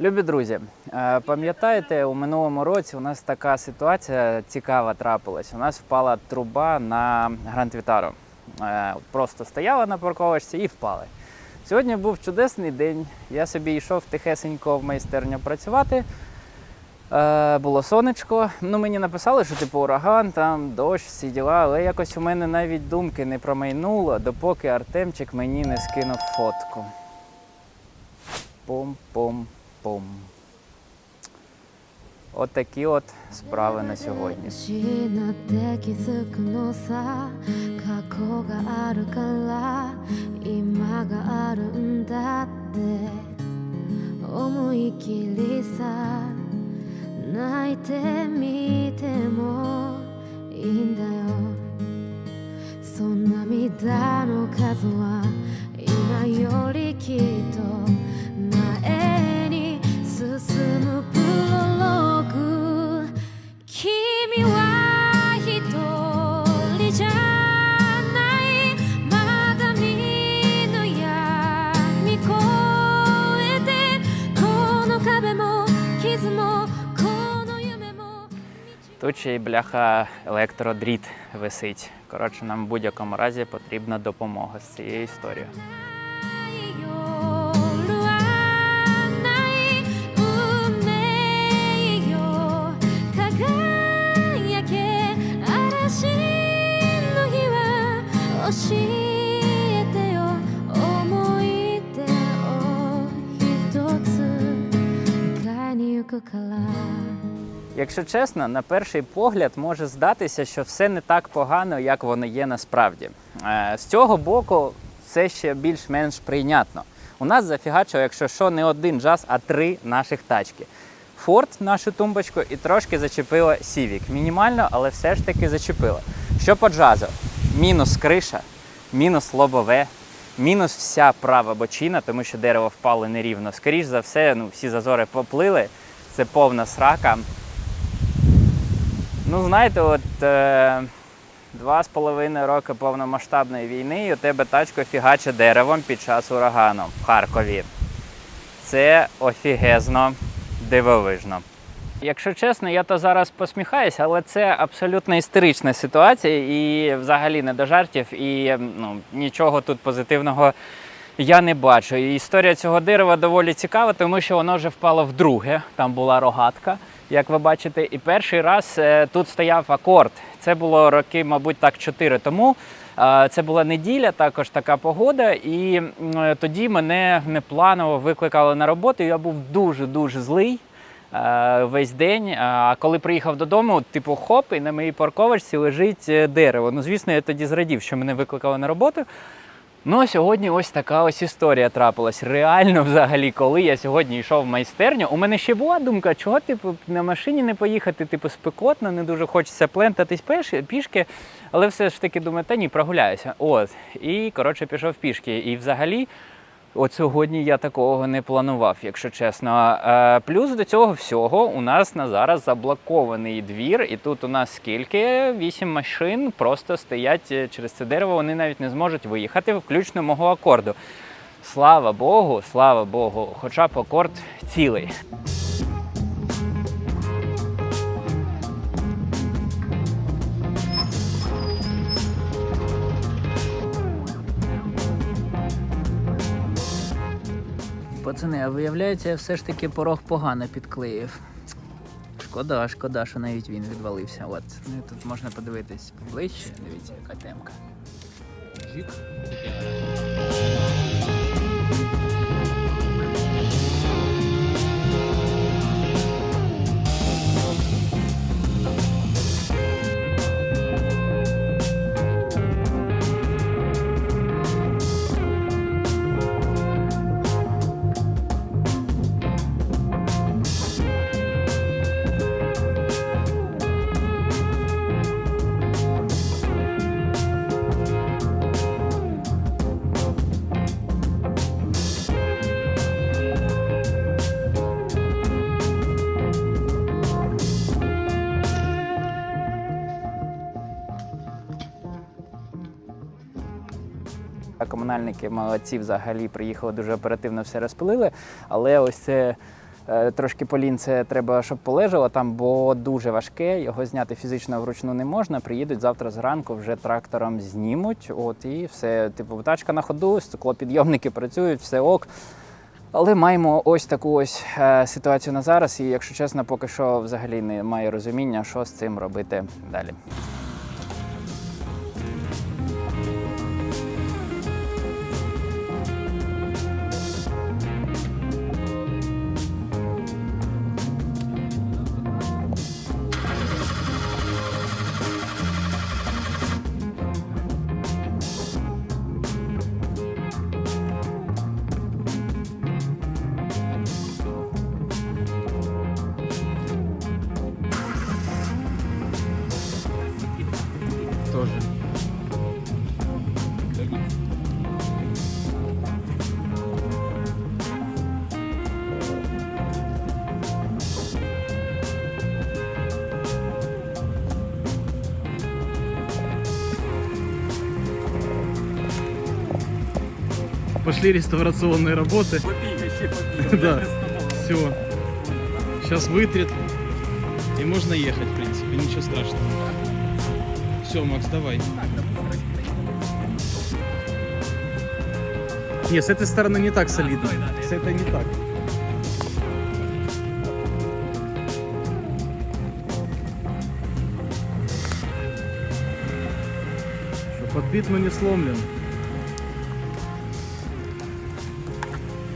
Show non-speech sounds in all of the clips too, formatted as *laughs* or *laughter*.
Любі друзі, е, пам'ятаєте, у минулому році у нас така ситуація цікава трапилась. У нас впала труба на Гранд Вітаро. Е, Просто стояла на парковочці і впали. Сьогодні був чудесний день. Я собі йшов тихесенько в майстерню працювати. Е, було сонечко. Ну, мені написали, що типу ураган, там дощ, всі діла, але якось у мене навіть думки не промайнуло, допоки Артемчик мені не скинув фотку. Пум-пум-пум. От такі от справи на сьогодні. しなって気づくのさ過 」Тут ще й бляха електродріт висить. Коротше, нам в будь-якому разі потрібна допомога з цією історією. 夜 Якщо чесно, на перший погляд може здатися, що все не так погано, як воно є насправді. Е, З цього боку, все ще більш-менш прийнятно. У нас зафігачило, якщо що, не один джаз, а три наших тачки. Форд нашу тумбочку і трошки зачепило Сівік. Мінімально, але все ж таки зачепило. Що по джазу? Мінус криша, мінус лобове, мінус вся права бочина, тому що дерево впало нерівно. Скоріш за все, ну, всі зазори поплили. Це повна срака. Ну, знаєте, от е, два з половиною роки повномасштабної війни, і у тебе тачка фігаче деревом під час урагану в Харкові. Це офігезно дивовижно. Якщо чесно, я то зараз посміхаюся, але це абсолютно істерична ситуація і взагалі не до жартів, і ну, нічого тут позитивного я не бачу. І історія цього дерева доволі цікава, тому що воно вже впало вдруге. Там була рогатка, як ви бачите. І перший раз е, тут стояв акорд. Це було роки, мабуть, так чотири тому. Е, Це була неділя, також така погода, і е, тоді мене непланово викликали на роботу. Я був дуже дуже злий весь день. А коли приїхав додому, типу хоп, і на моїй парковочці лежить дерево. Ну, звісно, я тоді зрадів, що мене викликали на роботу. Ну, а сьогодні ось така ось історія трапилась. Реально, взагалі, коли я сьогодні йшов в майстерню, у мене ще була думка, чого типу на машині не поїхати, типу, спекотно, не дуже хочеться плентатись пішки, але все ж таки думаю, та ні, прогуляюся. От. І коротше пішов пішки. І взагалі. От сьогодні я такого не планував, якщо чесно. Е, плюс до цього всього у нас на зараз заблокований двір, і тут у нас скільки? Вісім машин просто стоять е, через це дерево. Вони навіть не зможуть виїхати, включно мого акорду. Слава Богу, слава Богу, хоча б акорд цілий. Пацани, а виявляється, я все ж таки порог погано підклеїв. Шкода, шкода, що навіть він відвалився. От. Ну, тут можна подивитись ближче. Дивіться, яка темка. Жік. Комунальники молодці взагалі приїхали дуже оперативно все розпилили. Але ось це Е, Трошки полін це треба, щоб полежало там, бо дуже важке. Його зняти фізично вручну не можна. Приїдуть завтра зранку, вже трактором знімуть. От і все. Типу, тачка на ходу, стеклопідйомники працюють, все ок. Але маємо ось таку ось е, ситуацію на зараз, і якщо чесно, поки що взагалі немає розуміння, що з цим робити далі. Пошли реставрационные работы. *laughs* Да, все. Сейчас вытрет. И можно ехать, в принципе, ничего страшного. Все, Макс, давай. Не, с этой стороны не так солидно. С этой не так. Что, подбит, но не сломлен.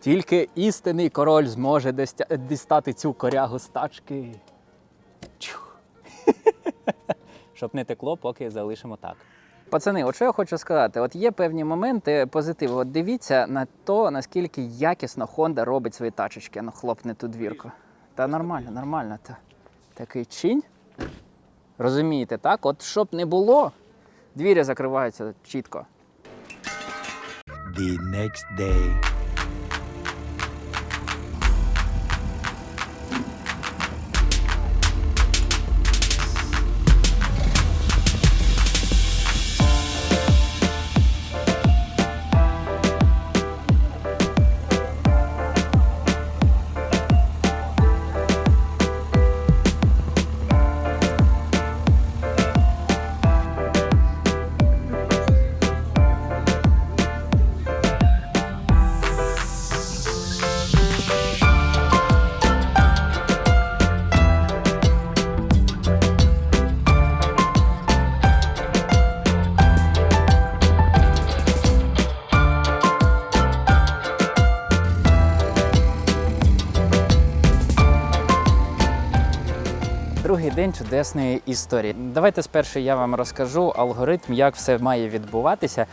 Тільки істинний король зможе дістати цю корягу з тачки. *laughs* Щоб не текло, поки залишимо так. Пацани, от що я хочу сказати: от є певні моменти позитиву. От дивіться на то, наскільки якісно Honda робить свої тачечки. Ну, хлопне ту двірку. Та нормально, нормально. Та. Такий чинь. Розумієте, так? От щоб не було, двері закриваються чітко. the next day. Другий день чудесної історії. Давайте спершу я вам розкажу алгоритм, як все має відбуватися.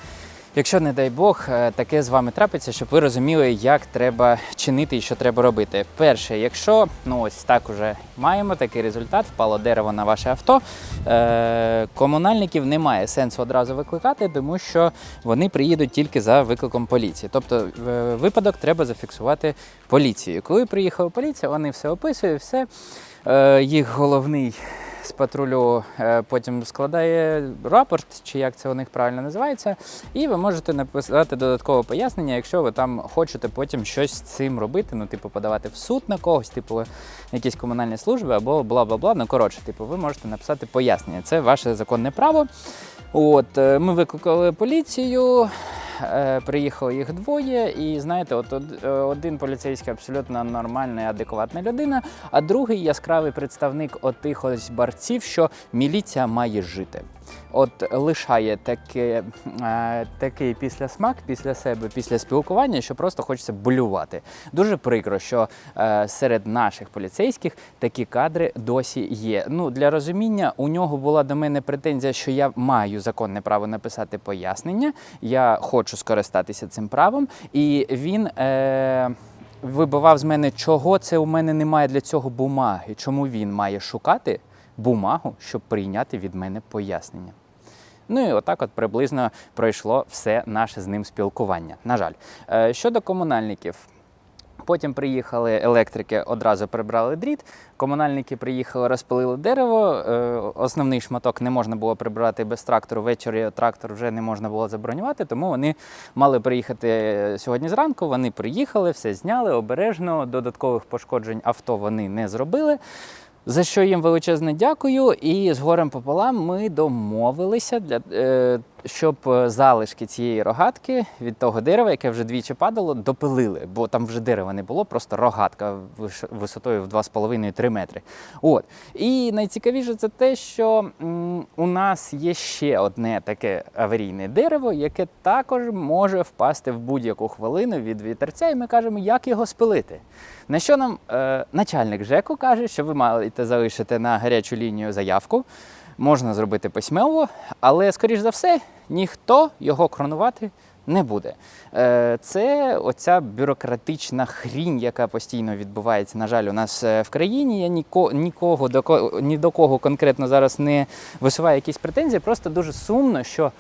Якщо, не дай Бог, е, таке з вами трапиться, щоб ви розуміли, як треба чинити і що треба робити. Перше, якщо ну ось так уже маємо такий результат, впало дерево на ваше авто, е- комунальників немає сенсу одразу викликати, тому що вони приїдуть тільки за викликом поліції. Тобто е, випадок треба зафіксувати поліцією. Коли приїхала поліція, вони все описують, все. Е, їх головний з патрулю е, потім складає рапорт, чи як це у них правильно називається, і ви можете написати додаткове пояснення, якщо ви там хочете потім щось з цим робити, ну, типу, подавати в суд на когось, типу, якісь комунальні служби або бла бла бла. Ну, коротше, типу, ви можете написати пояснення. Це ваше законне право. От, е, ми викликали поліцію. Е, Приїхало їх двоє, і знаєте, от е, один поліцейський абсолютно нормальна і адекватна людина, а другий яскравий представник отих ось борців, що міліція має жити. От лишає таке, е, такий післясмак після себе, після спілкування, що просто хочеться болювати. Дуже прикро, що е, серед наших поліцейських такі кадри досі є. Ну для розуміння, у нього була до мене претензія, що я маю законне право написати пояснення. Я хочу скористатися цим правом, і він. Е, Вибивав з мене, чого це у мене немає для цього бумаги, чому він має шукати бумагу, щоб прийняти від мене пояснення. Ну і отак от приблизно пройшло все наше з ним спілкування. На жаль, Е, щодо комунальників. Потім приїхали електрики, одразу прибрали дріт. Комунальники приїхали, розпилили дерево. Е, Основний шматок не можна було прибрати без трактору. Ввечері трактор вже не можна було забронювати, тому вони мали приїхати сьогодні зранку. Вони приїхали, все зняли обережно. Додаткових пошкоджень авто вони не зробили. За що їм величезне дякую. І з горем пополам ми домовилися для е, щоб е, залишки цієї рогатки від того дерева, яке вже двічі падало, допилили, бо там вже дерева не було, просто рогатка висотою в 2,5-3 метри. От. І найцікавіше це те, що у нас є ще одне таке аварійне дерево, яке також може впасти в будь-яку хвилину від вітерця, і ми кажемо, як його спилити. На що нам е, начальник ЖЕКу каже, що ви маєте залишити на гарячу лінію заявку. Можна зробити письмово, але, скоріш за все, ніхто його кронувати не буде. Е, Це оця бюрократична хрінь, яка постійно відбувається, на жаль, у нас е, в країні. Я ніко, нікого до ні до кого конкретно зараз не висуваю якісь претензії. Просто дуже сумно, що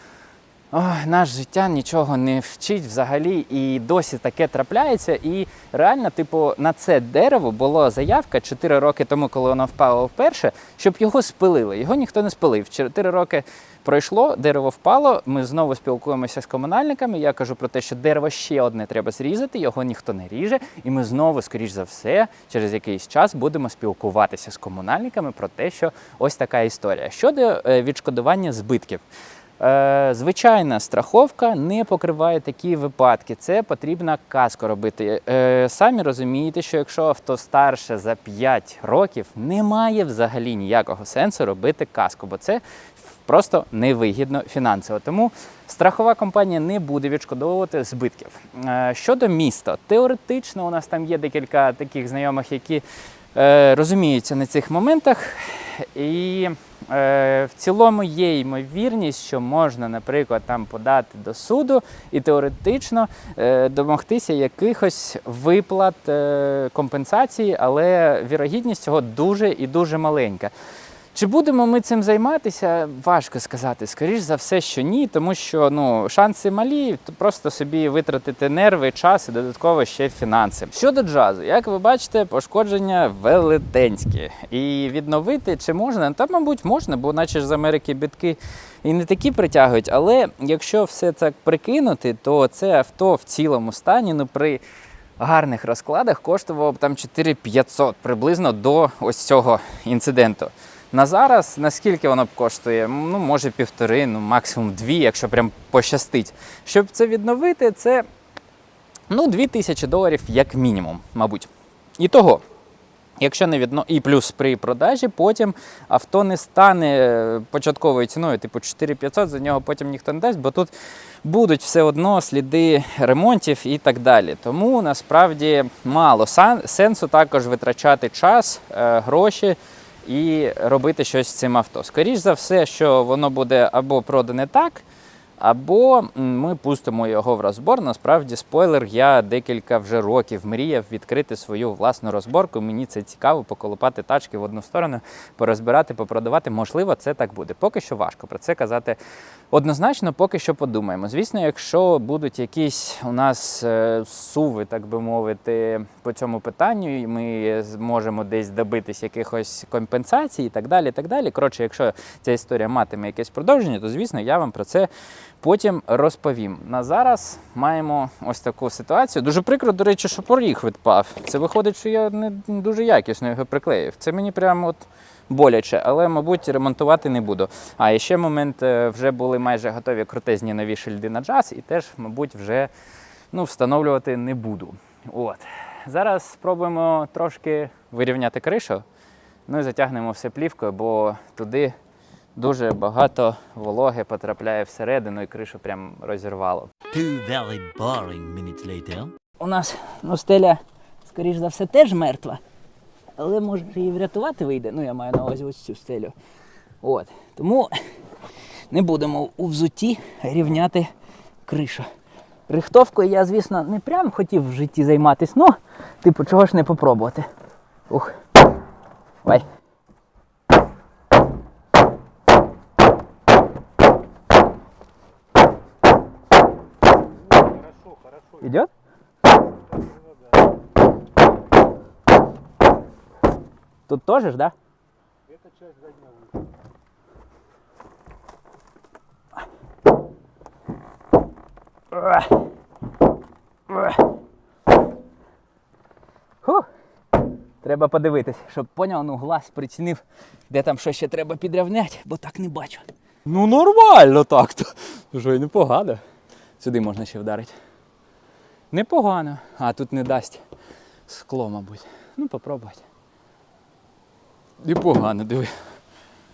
Ой, наш життя нічого не вчить взагалі, і досі таке трапляється. І реально, типу, на це дерево була заявка 4 роки тому, коли воно впало вперше, щоб його спилили. Його ніхто не спилив. 4 роки пройшло, дерево впало. Ми знову спілкуємося з комунальниками. Я кажу про те, що дерево ще одне треба зрізати, його ніхто не ріже. І ми знову, скоріш за все, через якийсь час будемо спілкуватися з комунальниками про те, що ось така історія. Щодо е, відшкодування збитків. Е, Звичайна страховка не покриває такі випадки. Це потрібно каско робити. Е, Самі розумієте, що якщо авто старше за 5 років, немає взагалі ніякого сенсу робити каску, бо це просто невигідно фінансово. Тому страхова компанія не буде відшкодовувати збитків. Е, Щодо міста, теоретично у нас там є декілька таких знайомих, які розуміються на цих моментах. І в цілому є ймовірність, що можна, наприклад, там подати до суду і теоретично е, домогтися якихось виплат е, компенсації, але вірогідність цього дуже і дуже маленька. Чи будемо ми цим займатися? Важко сказати. Скоріш за все, що ні, тому що ну, шанси малі, то просто собі витратити нерви, час і додатково ще фінанси. Щодо джазу, як ви бачите, пошкодження велетенські. І відновити чи можна? Та, мабуть, можна, бо наче ж з Америки бітки і не такі притягують. Але якщо все це прикинути, то це авто в цілому стані, ну при гарних розкладах коштувало б там 4500 приблизно до ось цього інциденту. На зараз наскільки воно б коштує? Ну, може півтори, ну максимум дві, якщо прям пощастить. Щоб це відновити, це ну, дві тисячі доларів як мінімум, мабуть. І того. Якщо не відно... і плюс при продажі, потім авто не стане е, початковою ціною, типу 4500, за нього потім ніхто не дасть, бо тут будуть все одно сліди ремонтів і так далі. Тому насправді мало сенсу також витрачати час, е, гроші і робити щось з цим авто. Скоріше за все, що воно буде або продане так, або ми пустимо його в розбор. Насправді, спойлер, я декілька вже років мріяв відкрити свою власну розборку. Мені це цікаво, поколупати тачки в одну сторону, порозбирати, попродавати. Можливо, це так буде. Поки що важко про це казати однозначно, поки що подумаємо. Звісно, якщо будуть якісь у нас е, суви, так би мовити, по цьому питанню, і ми зможемо десь добитись якихось компенсацій і так далі. і так далі. Коротше, якщо ця історія матиме якесь продовження, то звісно я вам про це потім розповім. На зараз маємо ось таку ситуацію. Дуже прикро, до речі, що поріг відпав. Це виходить, що я не дуже якісно його приклеїв. Це мені прямо от боляче, але, мабуть, ремонтувати не буду. А і ще момент, е, вже були майже готові крутезні нові шильди на джаз, і теж, мабуть, вже ну, встановлювати не буду. От. Зараз спробуємо трошки вирівняти кришу. Ну і затягнемо все плівкою, бо туди дуже багато вологи потрапляє всередину і кришу прям розірвало. Two very boring minutes later. У нас ну, стеля, скоріш за все, теж мертва. Але може її врятувати вийде. Ну, я маю на увазі ось цю стелю. От. Тому не будемо у взутті рівняти кришу. Рихтовкою я, звісно, не прям хотів в житті займатися, ну, типу, чого ж не попробувати. Ух. Ой. Тут тоже ж, да? Фух. Треба подивитись, щоб поняв, ну глаз прицінив, де там що ще треба підрівняти, бо так не бачу. Ну нормально так. то Що й непогано. Сюди можна ще вдарити. Непогано. А тут не дасть скло, мабуть. Ну, попробувати. Непогано, диви.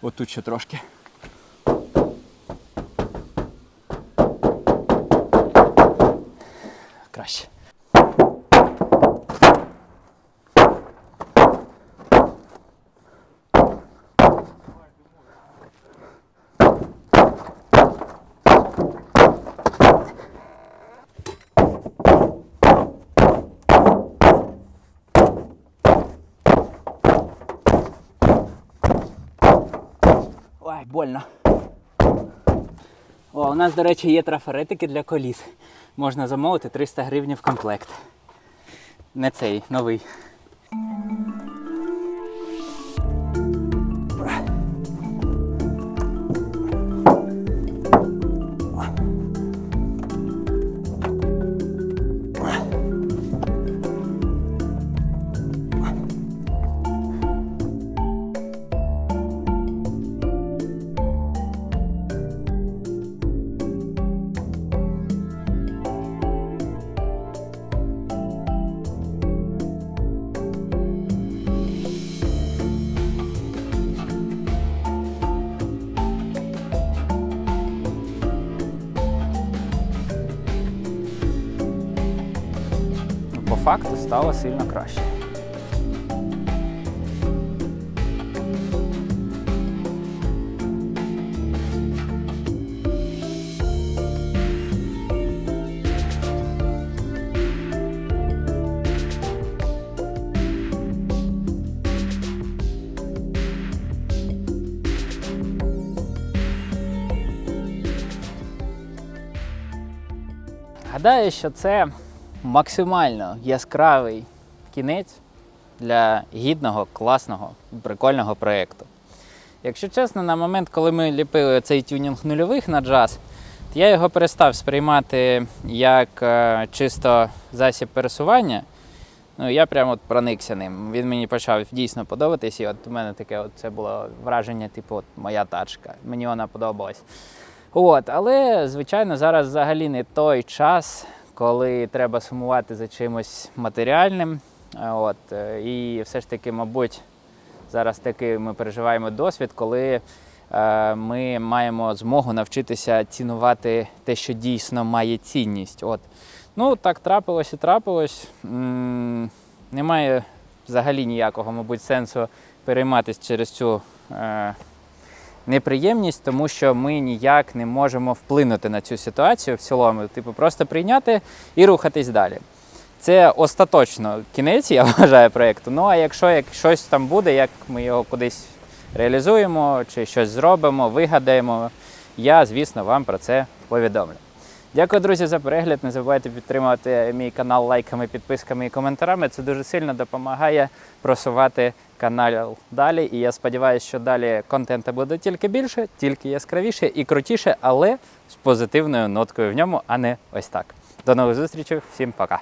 От тут ще трошки. Краще. Ой, больно. О, у нас, до речі, є трафаретики для коліс. Можна замовити 300 гривень в комплект. Не цей, новий. Стало сильно краще. Гадаю, що це максимально яскравий кінець для гідного, класного, прикольного проєкту. Якщо чесно, на момент, коли ми ліпили цей тюнінг нульових на джаз, то я його перестав сприймати як е, чисто засіб пересування. Ну, я прямо от проникся ним. Він мені почав дійсно подобатись, і от у мене таке от це було враження, типу, от моя тачка. Мені вона подобалась. От, але, звичайно, зараз взагалі не той час, коли треба сумувати за чимось матеріальним. Е, От, е, і все ж таки, мабуть, зараз таки ми переживаємо досвід, коли е, ми маємо змогу навчитися цінувати те, що дійсно має цінність. От. Ну, так трапилось і трапилось. М, Немає взагалі ніякого, мабуть, сенсу перейматися через цю. Е, неприємність, тому що ми ніяк не можемо вплинути на цю ситуацію в цілому, типу, просто прийняти і рухатись далі. Це остаточно кінець, я *laughs* вважаю, проєкту. Ну а якщо як щось там буде, як ми його кудись реалізуємо чи щось зробимо, вигадаємо, я, звісно, вам про це повідомлю. Дякую, друзі, за перегляд. Не забувайте підтримувати мій канал лайками, підписками і коментарами. Це дуже сильно допомагає просувати канал далі. І я сподіваюся, що далі контенту буде тільки більше, тільки яскравіше і крутіше, але з позитивною ноткою в ньому, а не ось так. До нових зустрічей, всім пока.